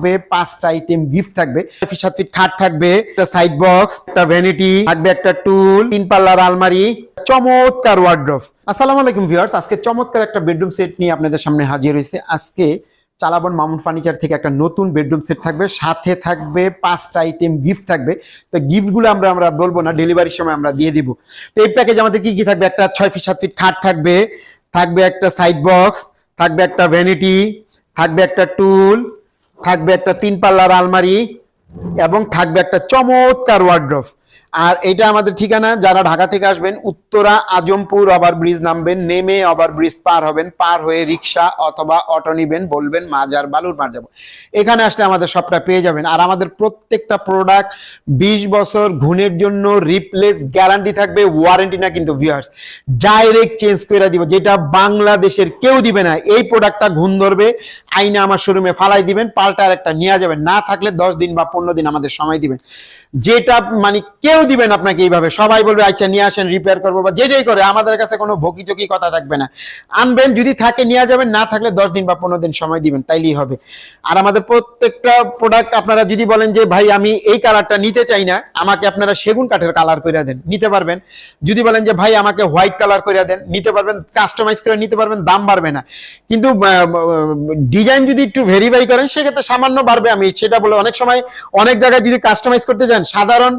থাকবে, পাঁচটা item gift থাকবে। ফিট খাট থাকবে, একটা সাইড বক্স একটা ভ্যানিটি থাকবে একটা টুল তিন পাল্লার আলমারি, চমৎকার ওয়ার্ড্রফ আসসালামু আলাইকুম ভিউয়ার্স আজকে চমৎকার একটা বেডরুম সেট নিয়ে আপনাদের সামনে হাজির হয়েছে। আজকে চালাবন মামুন ফার্নিচার থেকে একটা নতুন বেডরুম সেট থাকবে, সাথে থাকবে পাঁচটা আইটেম গিফট থাকবে। তো গিফটগুলো আমরা আমরা বলব না ডেলিভারির সময় আমরা দিয়ে দিব। তো এই প্যাকেজ আমাদের কি কি থাকবে? একটা ছয় ফিট সাত ফিট খাট থাকবে থাকবে একটা সাইড বক্স থাকবে একটা ভ্যানিটি থাকবে একটা টুল থাকবে একটা তিন পাল্লার আলমারি এবং থাকবে একটা চমৎকার ওয়ার্ড্রফ আর এটা আমাদের ঠিকানা, যারা ঢাকা থেকে আসবেন, উত্তরা আজমপুর ওভার ব্রিজ নামবেন, নেমে ওভার ব্রিজ পার হবেন, পার হয়ে রিক্সা অথবা অটো নিবেন, বলবেন, মাজার, বালুর মার যাব। এখানে আসলে আমাদের সবটা পেয়ে যাবেন। আর আমাদের প্রত্যেকটা প্রোডাক্ট বিশ বছর ঘুণের জন্য রিপ্লেস গ্যারান্টি থাকবে ওয়ারেন্টি না কিন্তু ভিউয়ার্স ডাইরেক্ট চেঞ্জ করে দিব, যেটা বাংলাদেশের কেউ দিবে না। এই প্রোডাক্টটা ঘুণ ধরবে, আইনে আমার শোরুমে ফালাই দিবেন পাল্টা একটা নিয়ে যাবেন। না থাকলে দশ দিন বা পনেরো দিন আমাদের সময় দিবেন। যেটা মানে কেউ দিবেন আপনাকে এইভাবে। সবাই বলবে আচ্ছা নিয়ে আসেন রিপেয়ার করব বা যেটাই করে, আমাদের কাছে কোনো ভকি চকি কথা থাকবে না। আনবেন, যদি থাকে, নিয়ে যাবেন, না থাকলে দশ দিন বা পনেরো দিন সময় দিবেন, তাইলেই হবে। আর আমাদের প্রত্যেকটা প্রোডাক্ট আপনারা যদি বলেন যে, ভাই, আমি এই কালারটা নিতে চাই না, আমাকে আপনারা সেগুন কাঠের কালার করে দেন। নিতে পারবেন। যদি বলেন যে, ভাই, আমাকে হোয়াইট কালার করে দেন, নিতে পারবেন। কাস্টমাইজ করে নিতে পারবেন, দাম বাড়বে না। কিন্তু ডিজাইন যদি একটু ভেরিফাই করেন, সেক্ষেত্রে সামান্য বাড়বে। আমি সেটা বলে অনেক সময় অনেক জায়গায় যদি কাস্টমাইজ করতে যান, সাধারণ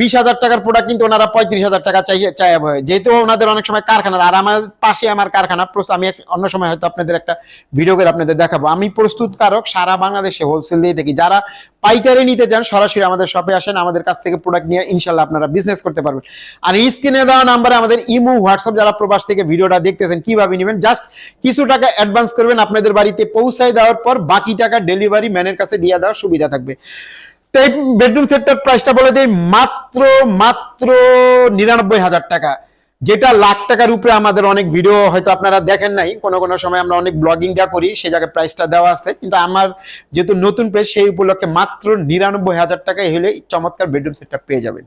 বিশ হাজার টাকার প্রোডাক্ট কিন্তু ওনারা পঁয়ত্রিশ হাজার টাকা চাই চাই যেহেতু ওনাদের অনেক সময় কারখানা, আর আমার পাশে আমার কারখানা প্রস্তুত আমি অন্য সময় হয়তো আপনাদের একটা ভিডিও করে আপনাদের দেখাবো। আমি প্রস্তুতকারক সারা বাংলাদেশে হোলসেল দিয়ে থাকি। যারা পাইকারি নিতে চান, সরাসরি আমাদের শপে আসেন, আমাদের কাছ থেকে প্রোডাক্ট নিয়ে ইনশাল্লাহ আপনারা বিজনেস করতে পারবেন। আর স্ক্রিনে দেওয়া নাম্বারে আমাদের ইমো হোয়াটসঅ্যাপ যারা প্রবাস থেকে ভিডিওটা দেখতেছেন, কীভাবে নেবেন? জাস্ট কিছু টাকা অ্যাডভান্স করবেন, আপনাদের বাড়িতে পৌঁছায় দেওয়ার পর বাকি টাকা ডেলিভারি ম্যানের কাছে দিয়ে দেওয়ার সুবিধা থাকবে। এই বেডরুম সেটটার প্রাইসটা বলে দেয় মাত্র মাত্র নিরানব্বই হাজার টাকা। যেটা লাখ টাকার উপরে আমাদের অনেক ভিডিও হয়তো আপনারা দেখেন নাই। কোনো কোনো সময় আমরা অনেক ব্লগিং যা করি সে জায়গায় প্রাইসটা দেওয়া আছে। কিন্তু আমার যেহেতু নতুন পেজ সেই উপলক্ষে মাত্র নিরানব্বই হাজার টাকায় হলে চমৎকার বেডরুম সেটটা পেয়ে যাবেন।